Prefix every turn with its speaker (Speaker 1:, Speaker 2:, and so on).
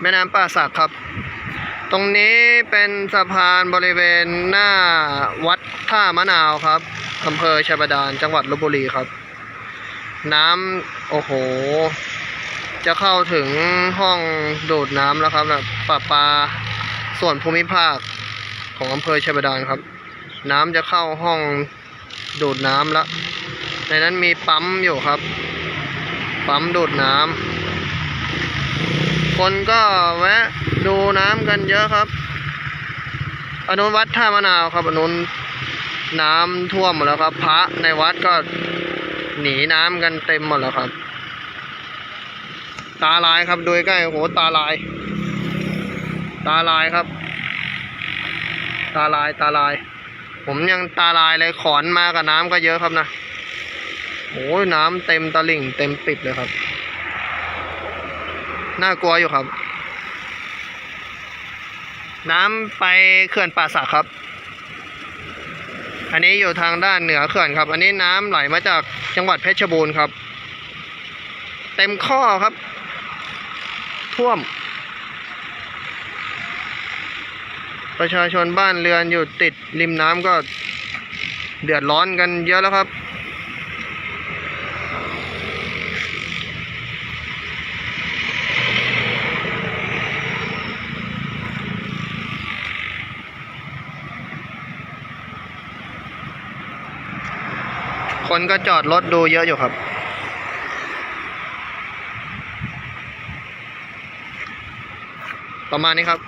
Speaker 1: แม่น้ำป่าสักครับ ตรงนี้เป็นสะพานบริเวณหน้าวัดท่ามะนาวครับอำเภอชัยบาดาลจังหวัดลบบุรีครับ น้ำโอ้โห จะเข้าถึงห้องดูดน้ำแล้วครับแบบประปลาส่วนภูมิภาคของอำเภอชัยบาดาลครับ น้ำจะเข้าห้องดูดน้ำแล้วในนั้นมีปั๊มอยู่ครับ ปั๊มดูดน้ำ คนก็แวะดูน้ำกันเยอะครับอนุนวัดท่ามะนาวครับอนุนน้ำท่วมหมดแล้วครับ พระในวัดก็หนีน้ำกันเต็มหมดแล้วครับ ตาลายครับดูใกล้โอ้โหตาลาย ตาลายครับ ตาลายตาลาย ผมยังตาลายเลยขอนมากับน้ำก็เยอะครับนะโอ้ยน้ำเต็มตลิ่งเต็มปิดเลยครับ น่ากลัวอยู่ครับ น้ำไปเขื่อนป่าสักครับ อันนี้อยู่ทางด้านเหนือเขื่อนครับ อันนี้น้ำไหลมาจากจังหวัดเพชรบูรณ์ครับ เต็มข้อครับ ท่วม ประชาชนบ้านเรือนอยู่ติดริมน้ำก็เดือดร้อนกันเยอะแล้วครับ คนก็จอดรถดูเยอะอยู่ครับ ประมาณนี้ครับ